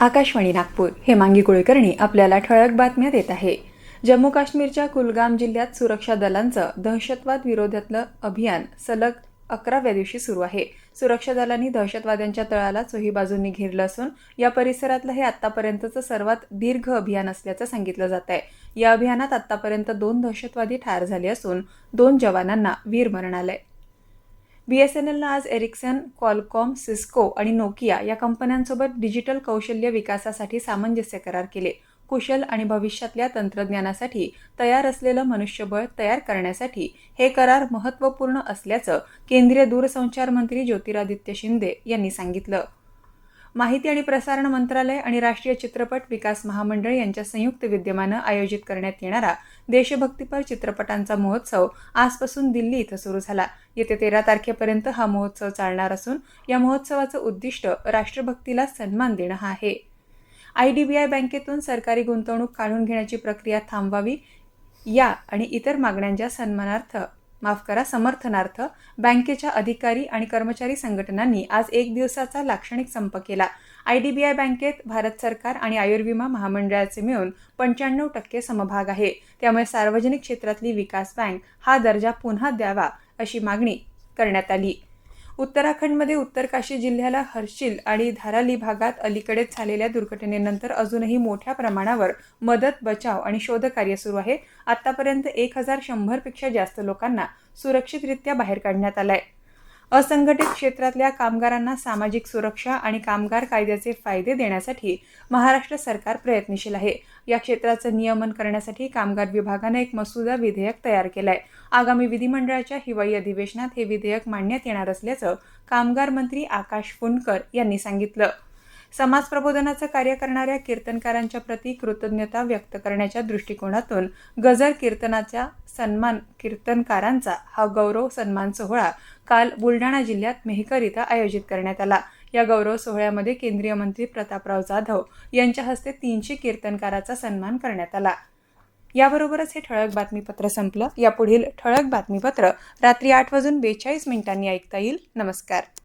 आकाशवाणी नागपूर. हेमांगी कुळकर्णी आपल्याला ठळक बातम्या देत आहे. जम्मू काश्मीरच्या कुलगाम जिल्ह्यात सुरक्षा दलांचं दहशतवाद विरोधातलं अभियान सलग अकराव्या दिवशी सुरू आहे. सुरक्षा दलांनी दहशतवाद्यांच्या तळाला चोही बाजूंनी घेरलं असून या परिसरातलं हे आतापर्यंतचं सर्वात दीर्घ अभियान असल्याचं सांगितलं जात आहे. या अभियानात आतापर्यंत दोन दहशतवादी ठार झाले असून दोन जवानांना वीरमरण आलंय. बीएसएनएलनं आज एरिक्सन क्वालकॉम सिस्को आणि नोकिया या कंपन्यांसोबत डिजिटल कौशल्य विकासासाठी सामंजस्य करार केले. कुशल आणि भविष्यातल्या तंत्रज्ञानासाठी तयार असलेलं मनुष्यबळ तयार करण्यासाठी हे करार महत्त्वपूर्ण असल्याचं केंद्रीय दूरसंचार मंत्री ज्योतिरादित्य शिंदे यांनी सांगितलं. माहिती आणि प्रसारण मंत्रालय आणि राष्ट्रीय चित्रपट विकास महामंडळ यांच्या संयुक्त विद्यमानं आयोजित करण्यात येणारा देशभक्तीपर चित्रपटांचा महोत्सव आजपासून दिल्ली इथं सुरू झाला. येत्या तेरा तारखेपर्यंत हा महोत्सव चालणार असून या महोत्सवाचं उद्दिष्ट राष्ट्रभक्तीला सन्मान देणं हा आहे. आय डी बी आय बँकेतून सरकारी गुंतवणूक काढून घेण्याची प्रक्रिया थांबवावी या आणि इतर मागण्यांच्या सन्मानार्थ माफ करा समर्थनार्थ बँकेच्या अधिकारी आणि कर्मचारी संघटनांनी आज एक दिवसाचा लाक्षणिक संप केला. आय डी बी आय बँकेत भारत सरकार आणि आयुर्विमा महामंडळाचे मिळून पंच्याण्णव टक्के समभाग आहे. त्यामुळे सार्वजनिक क्षेत्रातली विकास बँक हा दर्जा पुन्हा द्यावा अशी मागणी करण्यात आली. उत्तराखंडमध्ये उत्तर काशी जिल्ह्याला हर्शिल आणि धाराली भागात अलीकडेच झालेल्या दुर्घटनेनंतर अजूनही मोठ्या प्रमाणावर मदत बचाव आणि शोधकार्य सुरू आहे. आतापर्यंत एक हजार शंभरपेक्षा जास्त लोकांना सुरक्षितरित्या बाहेर काढण्यात आलंय. असंघटित क्षेत्रातल्या कामगारांना सामाजिक सुरक्षा आणि कामगार कायद्याचे फायदे देण्यासाठी महाराष्ट्र सरकार प्रयत्नशील आहे. या क्षेत्राचं नियमन करण्यासाठी कामगार विभागानं एक मसुदा विधेयक तयार केलंय. आगामी विधिमंडळाच्या हिवाळी अधिवेशनात हे विधेयक मांडण्यात येणार असल्याचं कामगार मंत्री आकाश फुनकर यांनी सांगितलं. समाज प्रबोधनाचं कार्य करणाऱ्या कीर्तनकारांच्या प्रती कृतज्ञता व्यक्त करण्याच्या दृष्टिकोनातून गजर कीर्तनाच्या सन्मान कीर्तनकारांचा हा गौरव सन्मान सोहळा काल बुलढाणा जिल्ह्यात मेहकर इथं आयोजित करण्यात आला. या गौरव सोहळ्यामध्ये केंद्रीय मंत्री प्रतापराव जाधव यांच्या हस्ते तीनशे कीर्तनकाराचा सन्मान करण्यात आला. याबरोबरच हे ठळक बातमीपत्र संपलं. यापुढील ठळक बातमीपत्र रात्री आठ वाजून बेचाळीस मिनिटांनी ऐकता येईल. नमस्कार.